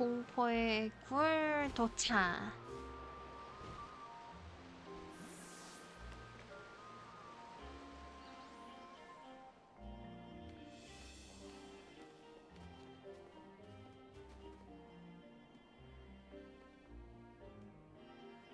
공포의 굴 도착.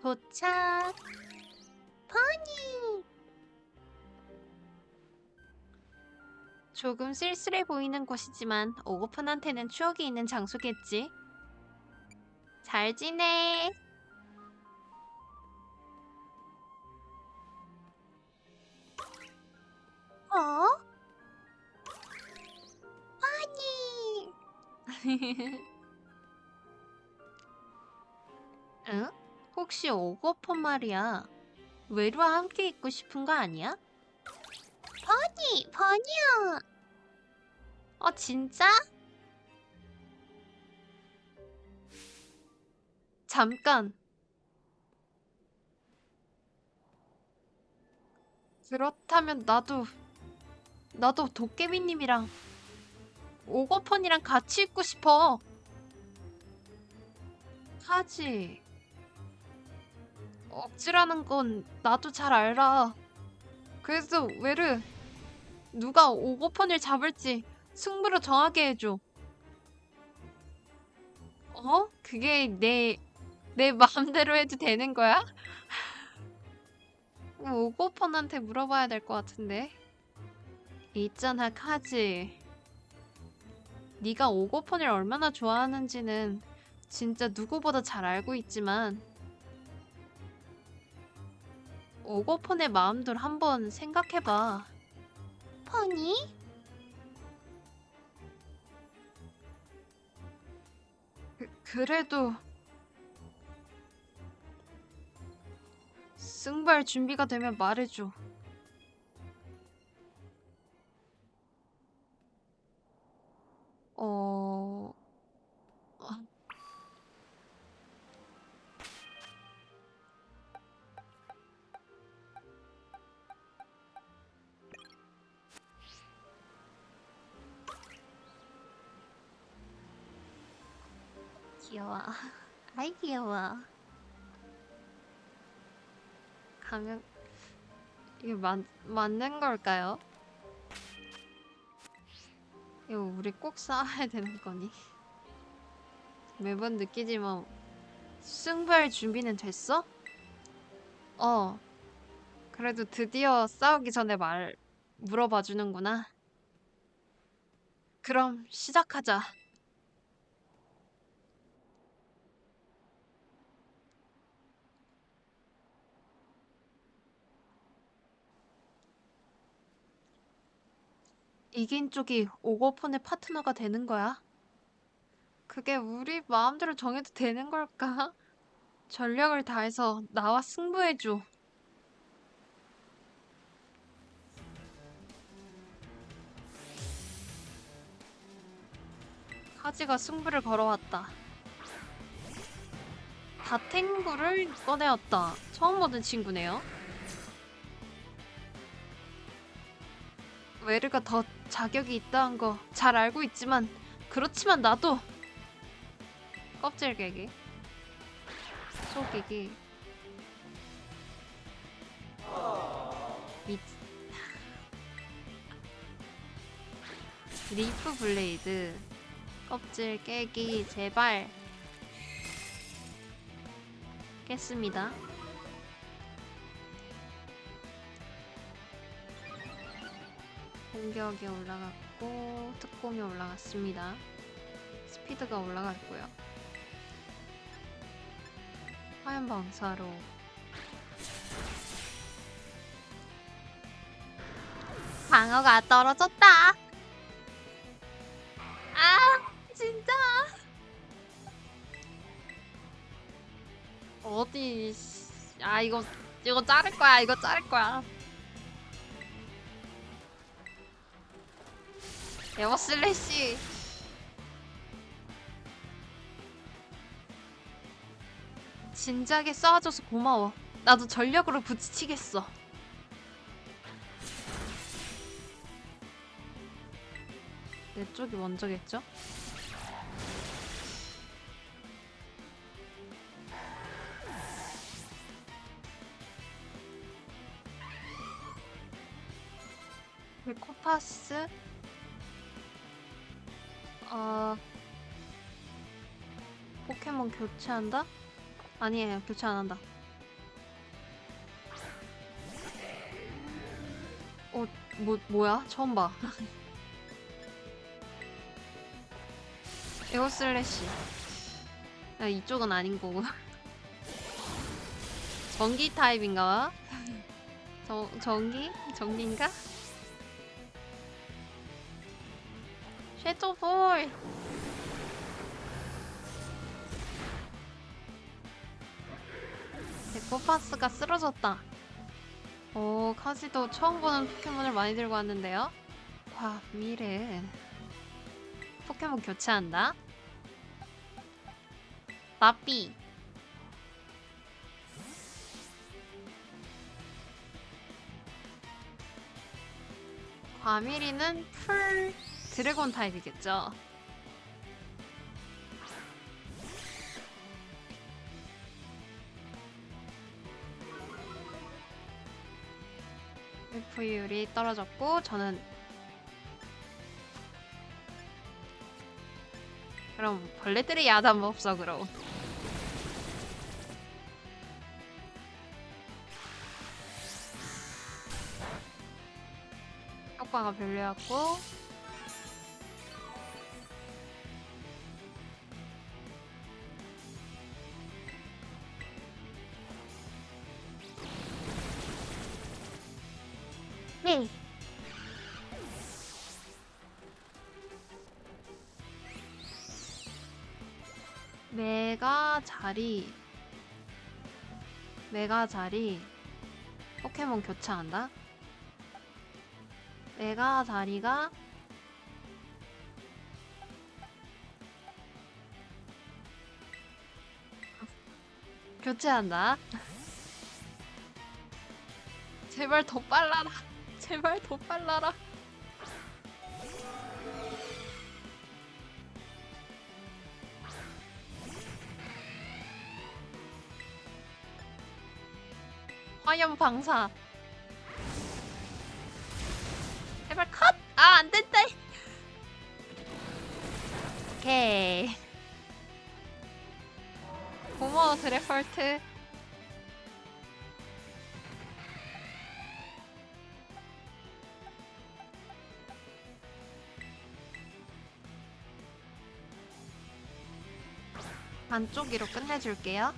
도착. 버니. 조금 쓸쓸해 보이는 곳이지만 오고픈한테는 추억이 있는 장소겠지. 잘 지내. 어? 아니. 응? 혹시 오고폰 말이야? 외루와 함께 있고 싶은 거 아니야? 버니, 버니야. 어, 진짜? 잠깐. 그렇다면 나도 나도 도깨비님이랑 오거펀이랑 같이 있고 싶어. 하지. 억지라는 건 나도 잘 알아. 그래서 왜르 누가 오거펀을 잡을지 승부로 정하게 해줘. 어? 그게 내, 내 마음대로 해도 되는 거야? 오고펀한테 물어봐야 될 것 같은데. 있잖아, 카지. 네가 오고펀을 얼마나 좋아하는지는 진짜 누구보다 잘 알고 있지만 오고펀의 마음도 한번 생각해봐. 펀이? 그, 그래도 승부할 준비가 되면 말해줘. 어... 아, 귀여워. 아이 귀여워. 가면 이게 맞 맞는 걸까요? 이거 우리 꼭 싸워야 되는 거니? 매번 느끼지만 승부할 준비는 됐어? 어. 그래도 드디어 싸우기 전에 말 물어봐 주는구나. 그럼 시작하자. 이긴 쪽이 오거폰의 파트너가 되는 거야. 그게 우리 마음대로 정해도 되는 걸까? 전력을 다해서 나와 승부해줘. 카지가 승부를 걸어왔다. 다탱구를 꺼내었다. 처음 보는 친구네요. 웨르가 더 자격이 있다는 거 잘 알고 있지만 그렇지만 나도 껍질 깨기 속이기 미... 리프 블레이드 껍질 깨기 제발. 깼습니다 공격이 올라갔고 특공이 올라갔습니다. 스피드가 올라갔고요. 화염 방사로 방어가 떨어졌다. 아 진짜 어디 씨. 아 이거 이거 자를 거야 이거 자를 거야. 영어 슬래시. 진작에 쏴줘서 고마워. 나도 전력으로 부딪히겠어. 내 쪽이 먼저겠죠? 왜 코파스? 어 포켓몬 교체한다? 아니에요 교체 안 한다 어 뭐, 뭐야 처음 봐 에어 슬래시 야 이쪽은 아닌 거고 전기 타입인가 봐? 저, 전기? 전기인가? 쉐도볼 데코파스가 쓰러졌다. 오 카지도 처음 보는 포켓몬을 많이 들고 왔는데요. 와 미래. 포켓몬 교체한다. 나삐. 과밀이는 풀 드래곤 타입이겠죠. F율이 떨어졌고 저는 그럼 벌레들이 야단 법석으로 효과가 별로였고 네. 메가 자리 메가 자리 포켓몬 교체한다? 메가 자리가 교체한다. 제발 더 빨라라. 제발 더 빨라라. 화염 방사. 제발 컷! 아, 안 된다. 오케이. 고마워, 드래펄트. 반쪽이로 끝내줄게요.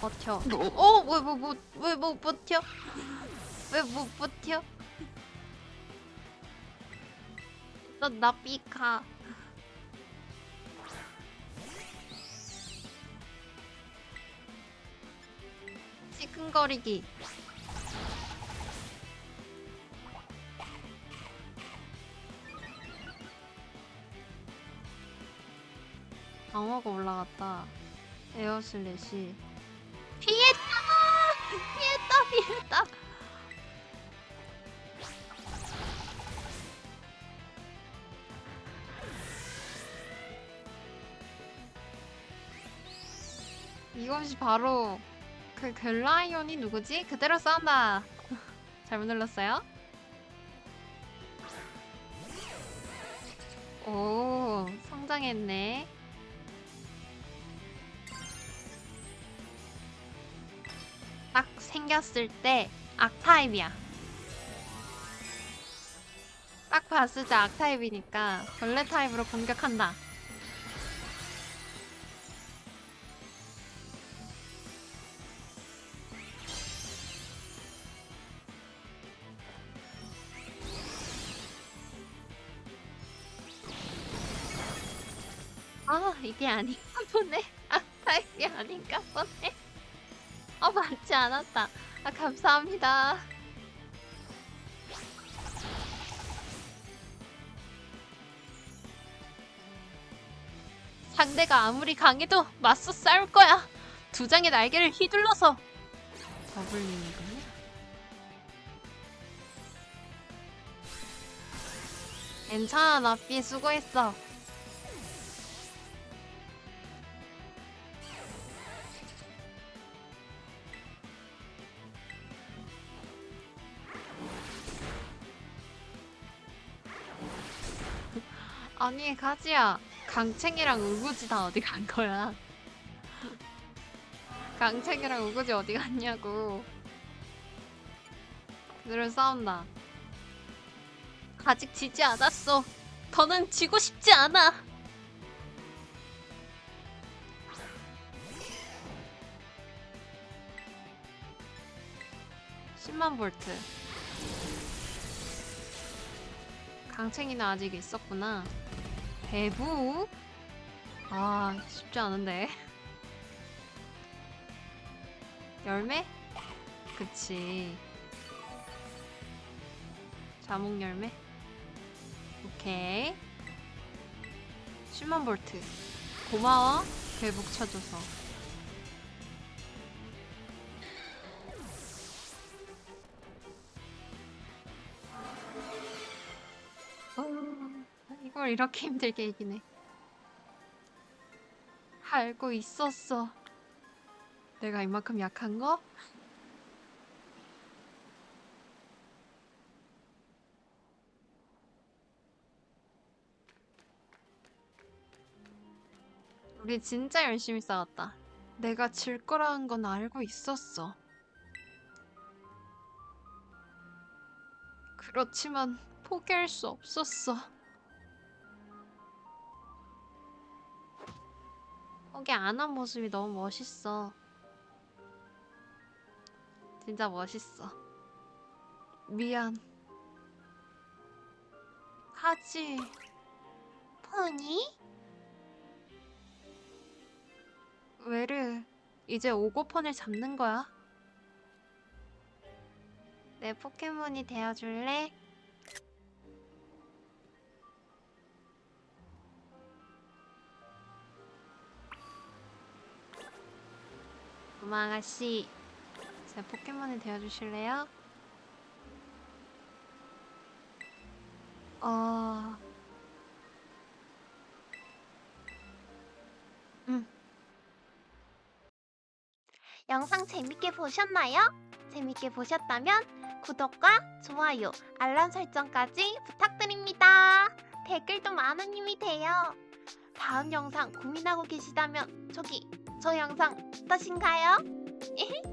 버텨. 어, 왜, 뭐, 뭐, 왜, 뭐, 버텨? 왜, 뭐, 버텨? 나, 나 삐카. 찌끈거리기. 방어가 올라갔다. 에어 슬래시. 피했다! 피했다, 피했다! 이것이 바로 그 글라이온이 누구지? 그대로 싸운다. 잘못 눌렀어요? 오, 성장했네. 생겼을 때 악타입이야. 딱 봤을 때 악타입이니까 벌레 타입으로 공격한다. 아, 이게 아닌가 보네. 악타입이 아닌가 보네. 어, 맞지 않았다. 아, 감사합니다. 상대가 아무리 강해도 맞서 싸울 거야. 두 장의 날개를 휘둘러서. 더블링이군요. 괜찮아, 나삐 수고했어. 아니 가지야. 강챙이랑 우구지 다 어디 간 거야? 강챙이랑 우구지 어디 갔냐고. 그들은 싸운다. 아직 지지 않았어. 더는 지고 싶지 않아. 10만 볼트. 강챙이는 아직 있었구나 대부? 아 쉽지 않은데 열매? 그치 자몽 열매? 오케이 10만 볼트 고마워 괴복 쳐줘서 이렇게 힘들게 이기네 알고 있었어 내가 이만큼 약한 거? 우리 진짜 열심히 싸웠다. 내가 질 거라는 건 알고 있었어. 그렇지만 포기할 수 없었어. 포기 안 한 모습이 너무 멋있어. 진짜 멋있어. 미안. 하지. 포니? 왜르, 이제 오고폰을 잡는 거야. 내 포켓몬이 되어줄래? 고마 아가씨. 제 포켓몬이 되어주실래요? 어... 영상 재밌게 보셨나요? 재밌게 보셨다면 구독과 좋아요, 알람 설정까지 부탁드립니다. 댓글도 많은 힘이 돼요. 다음 영상 고민하고 계시다면 저기 저 영상 어떠신가요?